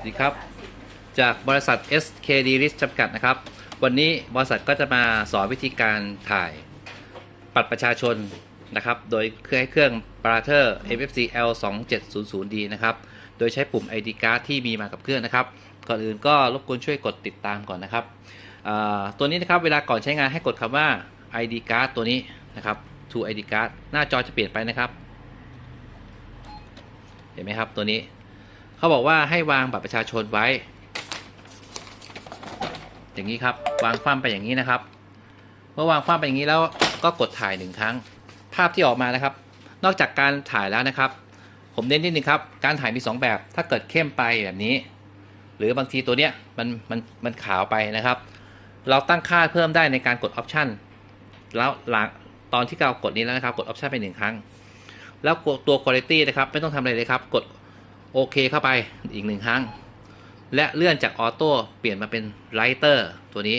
สวัสดีครับ จากบริษัท SKD Risk จำกัดนะครับ วันนี้บริษัทก็จะมาสอนวิธีการถ่ายบัตรประชาชนนะครับ โดยเครื่องให้เครื่อง b r a t h e r MFC L 2 7 0 0 D นะครับ โดยใช้ปุ่ม ID card ที่มีมากับเครื่องนะครับ ก่อนอื่นก็รบกวนช่วยกดติดตามก่อนนะครับ ตัวนี้นะครับเวลาก่อนใช้งานให้กดคำว่า ID card ตัวนี้นะครับ to ID card หน้าจอจะเปลี่ยนไปนะครับ เห็นไหมครับตัวนี้ เขาบอกว่าให้วางบัตรประชาชนไว้ อย่างนี้ครับ วางฟ้ามไปอย่างนี้นะครับ เมื่อวางฟ้ามไปอย่างนี้แล้วก็กดถ่ายหนึ่งครั้ง ภาพที่ออกมานะครับ นอกจากการถ่ายแล้วนะครับ ผมเน้นนิดนึงครับ การถ่ายมี 2 แบบ ถ้าเกิดเข้มไปแบบนี้ หรือบางทีตัวเนี้ยมันมันมันขาวไปนะครับ เราตั้งค่าเพิ่มได้ในการกดออปชันแล้วหลังตอนที่เรากดนี้แล้วนะครับ กดออปชันไปหนึ่งครั้ง แล้วตัว Quality นะครับ ไม่ต้องทำอะไรเลยครับ กด โอเคเข้าไปอีกหนึ่งครั้ง และเลื่อนจากออโต้เปลี่ยนมาเป็นไ i เตอร์ตัวนี้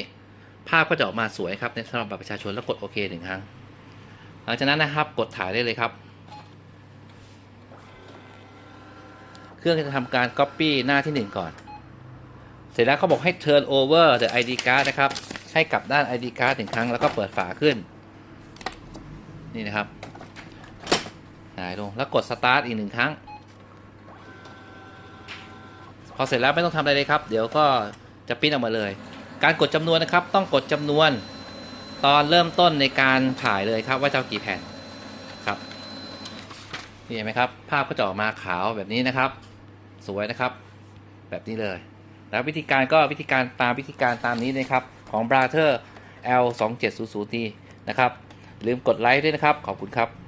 ภาพก็จะออกมาสวยครับในสำหรับบัตรประชาชนแล้วกดโอเคหนึ่งครั้ง หลังจากนั้นนะครับกดถ่ายได้เลยครับ เครื่องจะทำการ Copy หน้าที่ 1 ก่อน เสร็จแล้วเขาบอกให้ turn over the ID card นะครับ ให้กลับด้าน ID card หนึ่งครั้งแล้วก็เปิดฝาขึ้น นี่นะครับหายลงแล้วกด start อีกหนึ่งครั้ง พอเสร็จแล้วไม่ต้องทำอะไรเลยครับ เดี๋ยวก็จะปิ้นออกมาเลย การกดจำนวนนะครับ ต้องกดจำนวนตอนเริ่มต้นในการถ่ายเลยครับว่าจะเอากี่แผ่นครับนี่เห็นไหมครับ ภาพก็จะออกมาขาวแบบนี้นะครับ สวยนะครับ แบบนี้เลย แล้ววิธีการก็วิธีการตามวิธีการตามนี้นะครับ ของ b r a t h e r L 2 7 0 0 T นะครับ ลืมกดไลค์ด้วยนะครับ ขอบคุณครับ